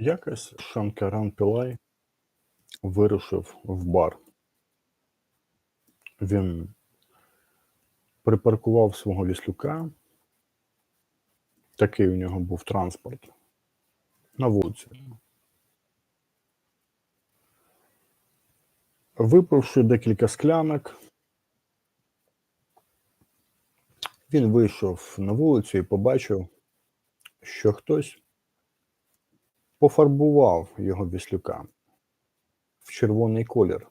Якось Шанкаран Пілай вирушив в бар. Він припаркував свого віслюка. Такий у нього був транспорт на вулиці. Випивши декілька склянок, він вийшов на вулицю і побачив, що хтось пофарбував його віслюка в червоний колір.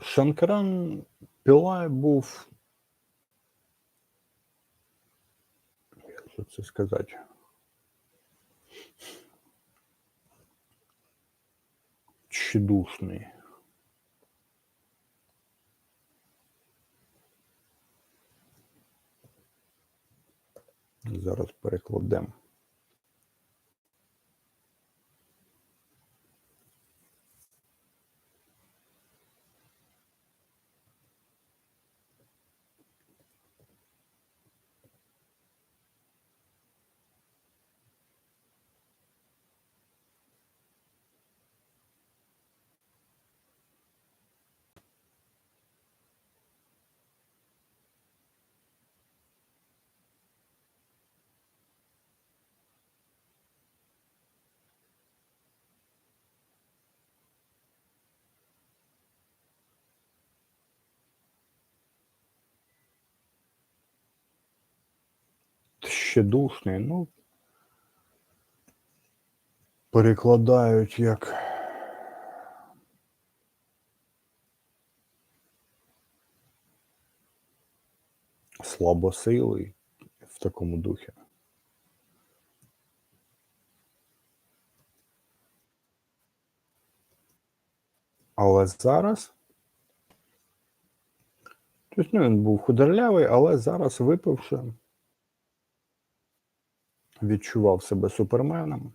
Шанкаран Пілай був. Як це сказати? Тщедушний. Зараз перекладемо. Тщедушний, ну, перекладають як слабосилий в такому духі. Але зараз. Тобто, ну, він був худорлявий, але зараз випивши, відчував себе суперменом.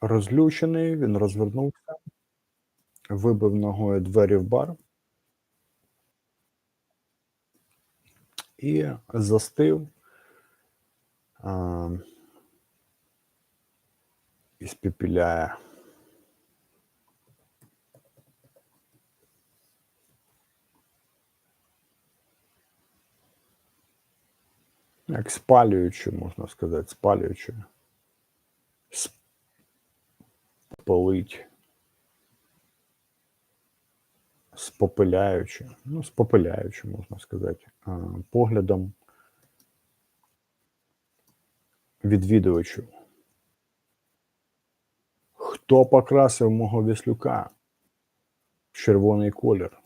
Розлючений, він розвернувся, вибив ногою двері в бар і застив а, іспепеляє як спалюючи, можна сказати, спалюючи. Спалить. Спопиляючи, ну, спопиляючи, можна сказати, поглядом відвідувачів. Хто покрасив мого віслюка в червоний колір?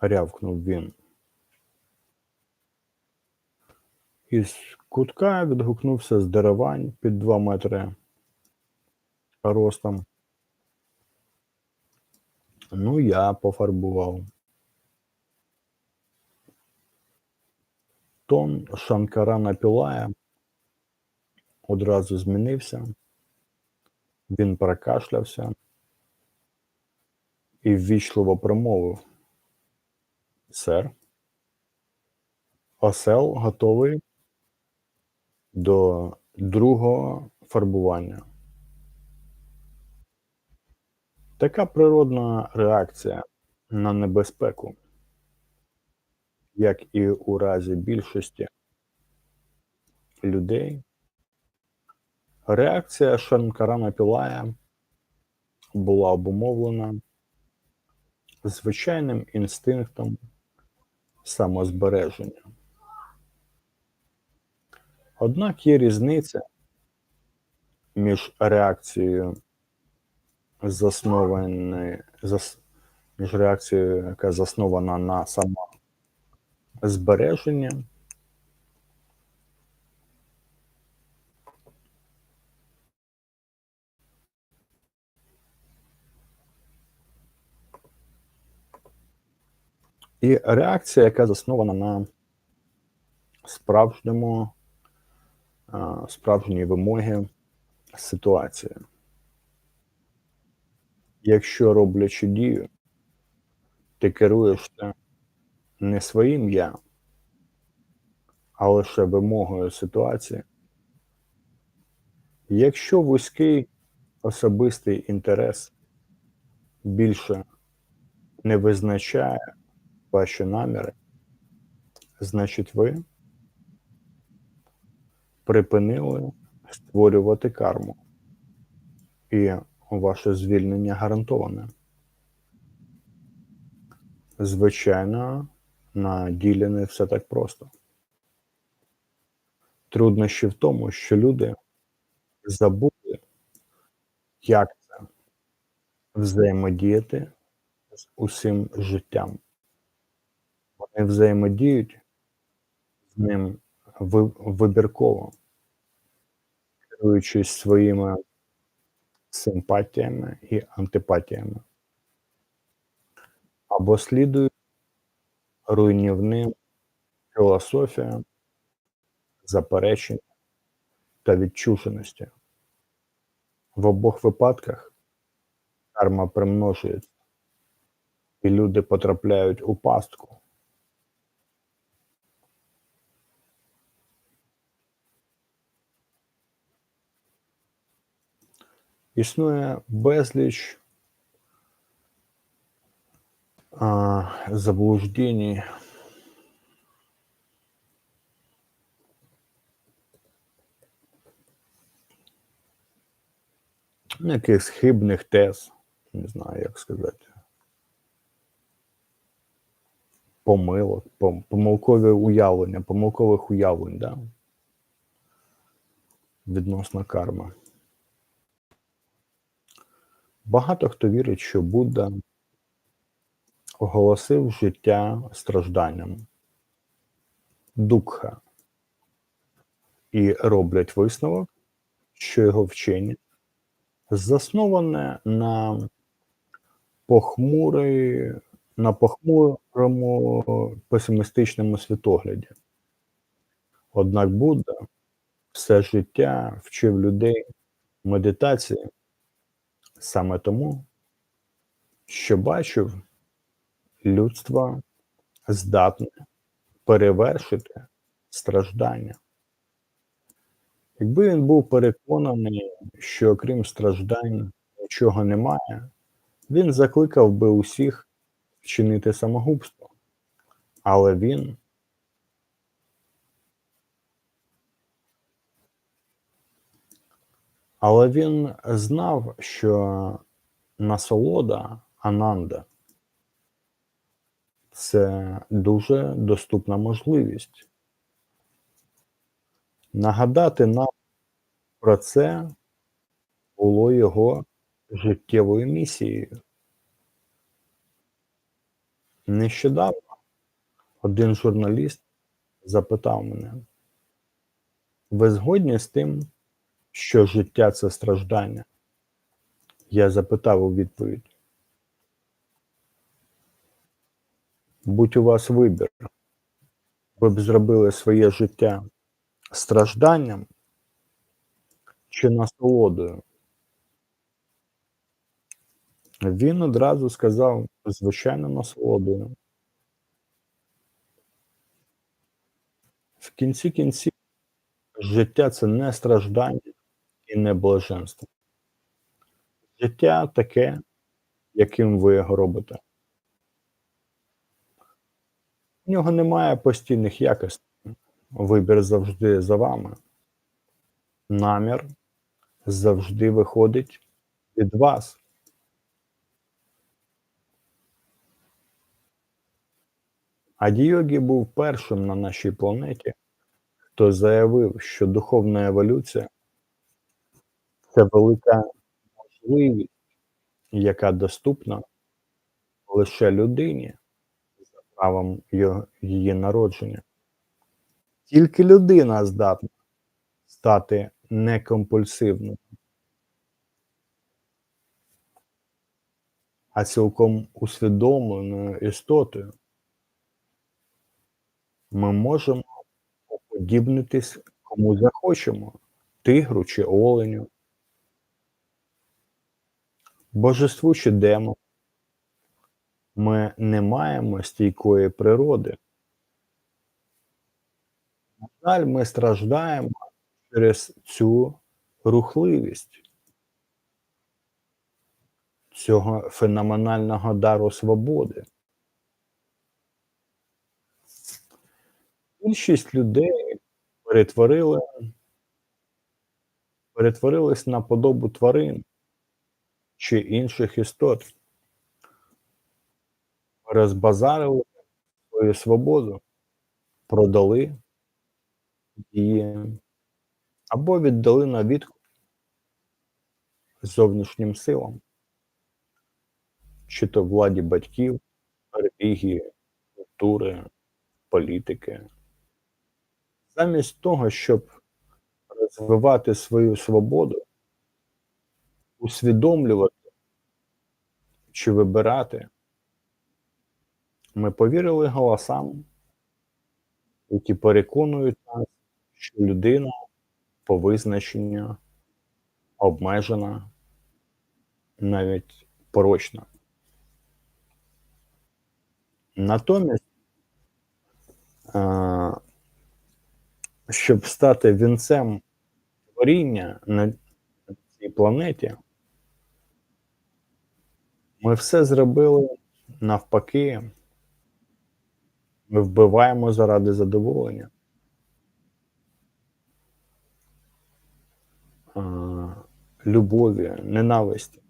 рявкнув він. Із кутка відгукнувся з деревань під два метри ростом. Ну, я пофарбував. Тон Шанкарана Пілая одразу змінився. Він прокашлявся і ввічливо промовив. Сер, осел готовий до другого фарбування. Така природна реакція на небезпеку, як і у разі більшості людей, реакція Шанкарана Пілая була обумовлена звичайним інстинктом самозбереження. Однак є різниця між реакцією заснованою зас, між реакцією, яка заснована на самозбереження І реакція, яка заснована на справжньому, справжній вимоги ситуації. Якщо роблячи дію, ти керуєшся не своїм я, а лише вимогою ситуації. Якщо вузький особистий інтерес більше не визначає ваші наміри, значить ви припинили створювати карму, і ваше звільнення гарантоване. Звичайно, на ділі не все так просто. Труднощі в тому, що люди забули, як це взаємодіяти з усім життям. Вони взаємодіють з ним вибірково, керуючись своїми симпатіями і антипатіями, або слідують руйнівним філософіям, заперечень та відчуженості. В обох випадках карма примножується, і люди потрапляють у пастку. Існує безліч а, заблуждень, якихось хибних тез, не знаю, як сказати. Помилок, пом- помилкові уявлення, помилкових уявлень, да? відносно карми. Багато хто вірить, що Будда оголосив життя стражданням, дукха, і роблять висновок, що його вчення засноване на похмурий, на похмурому песимістичному світогляді. Однак Будда все життя вчив людей медитації саме тому, що бачив людство здатне перевершити страждання. Якби він був переконаний, що окрім страждань нічого немає, він закликав би усіх вчинити самогубство. Але він але він знав, що насолода Ананда це дуже доступна можливість. Нагадати нам про це було його життєвою місією. Нещодавно один журналіст запитав мене: ви згодні з тим, що життя це страждання? Я запитав у відповідь. Будь у вас вибір, ви б зробили своє життя стражданням чи насолодою? Він одразу сказав, звичайно, насолодою. В кінці кінців життя це не страждання і не блаженство. Життя таке, яким ви його робите. У нього немає постійних якостей. Вибір завжди за вами. Намір завжди виходить від вас. Адіогі був першим на нашій планеті, хто заявив, що духовна еволюція це велика можливість, яка доступна лише людині за правом її народження. Тільки людина здатна стати некомпульсивною, а цілком усвідомленою істотою. Ми можемо уподібнитись кому захочемо тигру чи оленю, божеству чи демону, Ми не маємо стійкої природи. На жаль, ми страждаємо через цю рухливість. Цього феноменального дару свободи. Більшість людей перетворили перетворились на подобу тварин чи інших істот. Розбазарили свою свободу, продали її або віддали на відкуп зовнішнім силам, чи то владі батьків, релігії, культури, політики. Замість того, щоб розвивати свою свободу, усвідомлювати чи вибирати, ми повірили голосам, які переконують нас, що людина по визначенню обмежена, навіть порочна. Натомість, щоб стати вінцем творіння на цій планеті, ми все зробили навпаки. Ми вбиваємо заради задоволення. Любові, ненависті,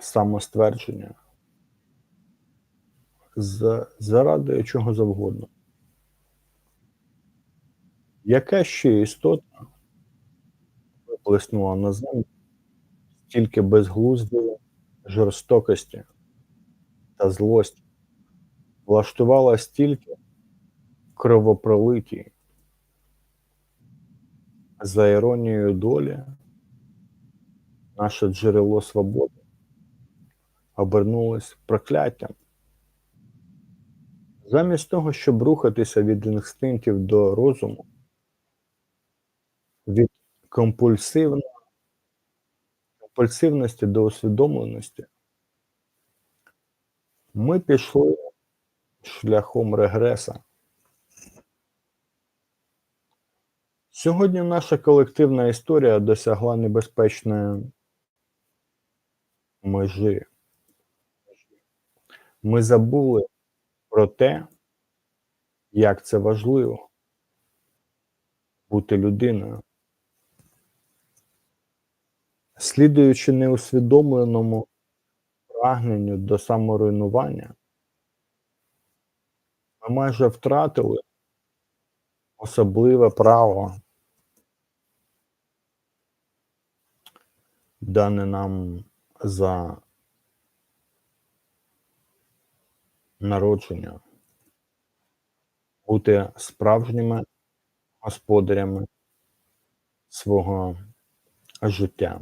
самоствердження. За, заради чого завгодно. Яка ще істота виплеснула на землю стільки безглуздої жорстокості та злості, влаштувала стільки кровопролитій? За іронією долі, наше джерело свободи обернулось прокляттям. Замість того, щоб рухатися від інстинктів до розуму, від компульсивно, компульсивності до усвідомленості, ми пішли шляхом регреса. Сьогодні наша колективна історія досягла небезпечної межі. Ми забули про те, як це важливо бути людиною. Слідуючи неусвідомленому прагненню до саморуйнування, ми майже втратили особливе право, дане нам за народження, бути справжніми господарями свого життя.